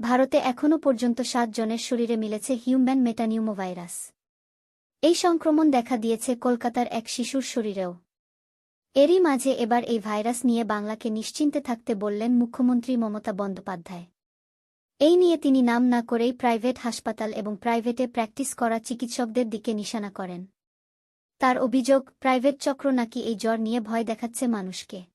ভারতে এখনও পর্যন্ত সাত জনের শরীরে মিলেছে হিউম্যান মেটানিউমোভাইরাস। এই সংক্রমণ দেখা দিয়েছে কলকাতার এক শিশুর শরীরেও। এরই মাঝে এবার এই ভাইরাস নিয়ে বাংলাকে নিশ্চিন্তে থাকতে বললেন মুখ্যমন্ত্রী মমতা বন্দ্যোপাধ্যায়। এই নিয়ে তিনি নাম না করেই প্রাইভেট হাসপাতাল এবং প্রাইভেটে প্র্যাকটিস করা চিকিৎসকদের দিকে নিশানা করেন। তার অভিযোগ, প্রাইভেট চক্র নাকি এই জ্বর নিয়ে ভয় দেখাচ্ছে মানুষকে।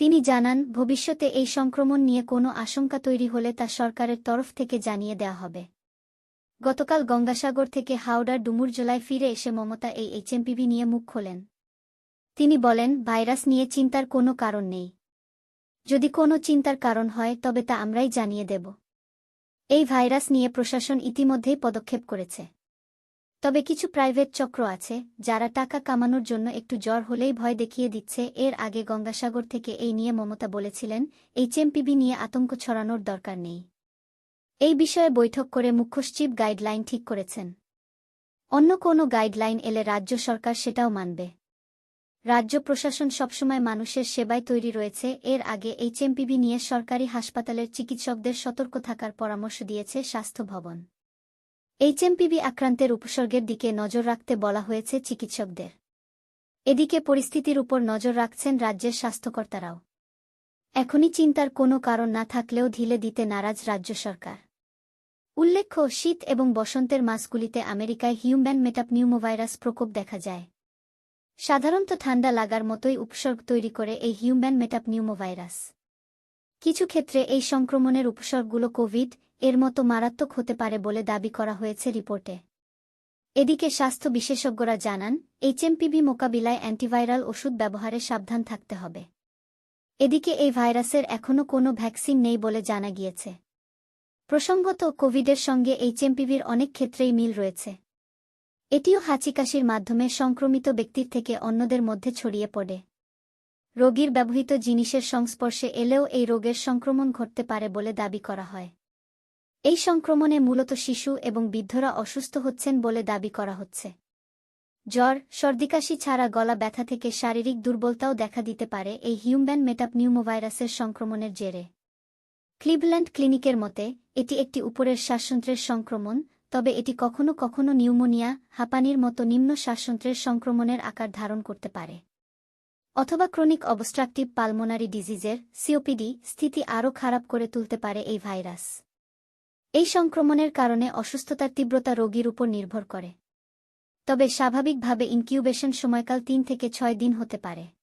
তিনি জানান, ভবিষ্যতে এই সংক্রমণ নিয়ে কোনো আশঙ্কা তৈরি হলে তা সরকারের তরফ থেকে জানিয়ে দেয়া হবে। গতকাল গঙ্গাসাগর থেকে হাওড়ার ডুমুরজোলায় ফিরে এসে মমতা এই এইচএমপিভি নিয়ে মুখ খোলেন। তিনি বলেন, ভাইরাস নিয়ে চিন্তার কোনো কারণ নেই। যদি কোনো চিন্তার কারণ হয়, তবে তা আমরাই জানিয়ে দেব। এই ভাইরাস নিয়ে প্রশাসন ইতিমধ্যেই পদক্ষেপ করেছে। তবে কিছু প্রাইভেট চক্র আছে, যারা টাকা কামানোর জন্য একটু জ্বর হলেই ভয় দেখিয়ে দিচ্ছে। এর আগে গঙ্গাসাগর থেকে এই নিয়ে মমতা বলেছিলেন, এইচএমপিবি নিয়ে আতঙ্ক ছড়ানোর দরকার নেই। এই বিষয়ে বৈঠক করে মুখ্যসচিব গাইডলাইন ঠিক করেছেন। অন্য কোনো গাইডলাইন এলে রাজ্য সরকার সেটাও মানবে। রাজ্য প্রশাসন সবসময় মানুষের সেবায় তৈরি রয়েছে। এর আগে এইচএমপিবি নিয়ে সরকারি হাসপাতালের চিকিৎসকদের সতর্ক থাকার পরামর্শ দিয়েছে স্বাস্থ্য ভবন। এইচএমপিবি আক্রান্তের উপসর্গের দিকে নজর রাখতে বলা হয়েছে চিকিৎসকদের। এদিকে পরিস্থিতির উপর নজর রাখছেন রাজ্যের স্বাস্থ্যকর্তারাও। এখনই চিন্তার কোনো কারণ না থাকলেও ঢিলে দিতে নারাজ রাজ্য সরকার। উল্লেখ্য, শীত এবং বসন্তের মাসগুলিতে আমেরিকায় হিউম্যান মেটাপ নিউমোভাইরাস প্রকোপ দেখা যায়। সাধারণত ঠান্ডা লাগার মতোই উপসর্গ তৈরি করে এই হিউম্যান মেটাপ নিউমোভাইরাস। কিছু ক্ষেত্রে এই সংক্রমণের উপসর্গগুলো কোভিড এর মতো মারাত্মক হতে পারে বলে দাবি করা হয়েছে রিপোর্টে। এদিকে স্বাস্থ্য বিশেষজ্ঞরা জানান, এইচএমপিভি মোকাবিলায় অ্যান্টিভাইরাল ওষুধ ব্যবহারে সাবধান থাকতে হবে। এদিকে এই ভাইরাসের এখনও কোনো ভ্যাকসিন নেই বলে জানা গিয়েছে। প্রসঙ্গত, কোভিডের সঙ্গে এইচএমপিভির অনেক ক্ষেত্রেই মিল রয়েছে। এটিও হাঁচিকাশির মাধ্যমে সংক্রমিত ব্যক্তির থেকে অন্যদের মধ্যে ছড়িয়ে পড়ে। রোগীর ব্যবহৃত জিনিসের সংস্পর্শে এলেও এই রোগের সংক্রমণ ঘটতে পারে বলে দাবি করা হয়। এই সংক্রমণে মূলত শিশু এবং বৃদ্ধরা অসুস্থ হচ্ছেন বলে দাবি করা হচ্ছে। জ্বর, সর্দিকাশি ছাড়া গলা ব্যথা থেকে শারীরিক দুর্বলতাও দেখা দিতে পারে এই হিউম্যান মেটাপ নিউমোভাইরাসের সংক্রমণের জেরে। ক্লিভল্যান্ড ক্লিনিকের মতে, এটি একটি উপরের শ্বাসযন্ত্রের সংক্রমণ, তবে এটি কখনো কখনো নিউমোনিয়া, হাঁপানির মতো নিম্ন শ্বাসযন্ত্রের সংক্রমণের আকার ধারণ করতে পারে। অথবা ক্রনিক অবস্ট্রাকটিভ পালমোনারি ডিজিজের, সিওপিডি, স্থিতি আরও খারাপ করে তুলতে পারে এই ভাইরাস। এই সংক্রমণের কারণে অসুস্থতার তীব্রতা রোগীর উপর নির্ভর করে। তবে স্বাভাবিকভাবে ইনকিউবেশন সময়কাল তিন থেকে ছয় দিন হতে পারে।